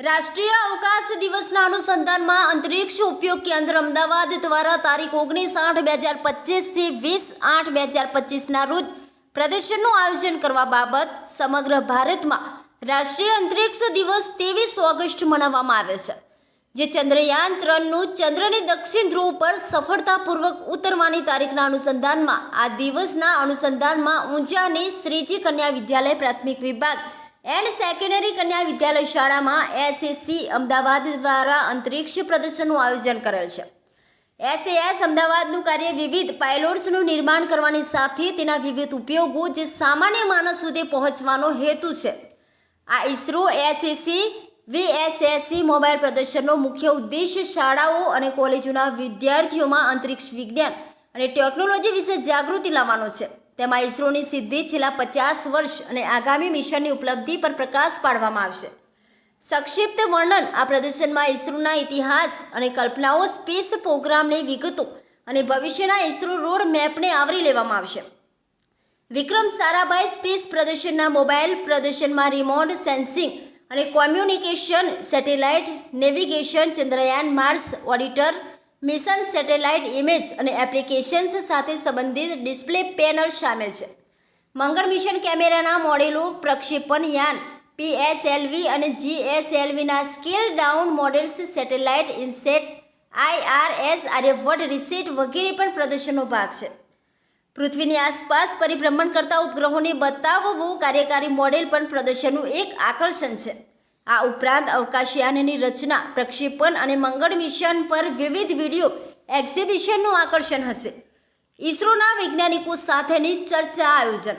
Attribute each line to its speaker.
Speaker 1: રાષ્ટ્રીય અવકાશ દિવસના અનુસંધાનમાં અંતરિક્ષ ઉપયોગ કેન્દ્ર અમદાવાદ દ્વારા તારીખ ઓગણીસ આઠ બે હજાર પચીસથી વીસ આઠ બે હજાર પચીસના રોજ પ્રદર્શનનું આયોજન કરવા બાબત સમગ્ર ભારતમાં રાષ્ટ્રીય અંતરિક્ષ દિવસ ત્રેવીસ ઓગસ્ટ મનાવવામાં આવે છે. જે ચંદ્રયાન ત્રણનું ચંદ્રની દક્ષિણ ધ્રુવ પર સફળતાપૂર્વક ઉતરવાની તારીખના અનુસંધાનમાં, આ દિવસના અનુસંધાનમાં ઊંઝાની શ્રીજી કન્યા વિદ્યાલય પ્રાથમિક વિભાગ એન્ડ સેકન્ડરી કન્યા વિદ્યાલય શાળામાં એસએસસી અમદાવાદ દ્વારા અંતરિક્ષ પ્રદર્શનનું આયોજન કરેલ છે. એસએએસ અમદાવાદનું કાર્ય વિવિધ પાયલોટ્સનું નિર્માણ કરવાની સાથે તેના વિવિધ ઉપયોગો જે સામાન્ય માણસ સુધી પહોંચવાનો હેતુ છે. આ ઇસરો એસએસસી વીએસએસસી મોબાઈલ પ્રદર્શનનો મુખ્ય ઉદ્દેશ શાળાઓ અને કોલેજોના વિદ્યાર્થીઓમાં અંતરિક્ષ વિજ્ઞાન અને ટેકનોલોજી વિશે જાગૃતિ લાવવાનો છે. તેમાં ઇસરોની સિદ્ધિ છેલ્લા પચાસ વર્ષ અને આગામી મિશનની ઉપલબ્ધિ પર પ્રકાશ પાડવામાં આવશે. સંક્ષિપ્ત વર્ણન, આ પ્રદર્શનમાં ઇસરોના ઇતિહાસ અને કલ્પનાઓ સ્પેસ પ્રોગ્રામની વિગતો અને ભવિષ્યના ઇસરો રોડ મેપને આવરી લેવામાં આવશે. વિક્રમ સારાભાઈ સ્પેસ પ્રદર્શનના મોબાઈલ પ્રદર્શનમાં રિમોટ સેન્સિંગ અને communication satellite navigation Chandrayaan Mars orbiter, mission satellite image અને એપ્લિકેશન્સ સાથે સંબંધિત ડિસ્પ્લે પેનલ સામેલ છે. મંગળ મિશન કેમેરાના મોડેલો પ્રક્ષેપણ યાન પીએસએલવી અને જીએસએલવીના scale down models satellite INSAT IRS Aryabhata RISAT વગેરે પણ પ્રદર્શનનો ભાગ છે. પૃથ્વીની આસપાસ પરિભ્રમણ કરતા ઉપગ્રહોને બતાવવું કાર્યકારી મોડેલ પણ પ્રદર્શનનું એક આકર્ષણ છે. આ ઉપરાંત અવકાશયાનની રચના, પ્રક્ષેપણ અને મંગળ મિશન પર વિવિધ વીડિયો એક્ઝિબિશનનું આકર્ષણ હશે. ઇસરોના વૈજ્ઞાનિકો સાથેની ચર્ચા આયોજન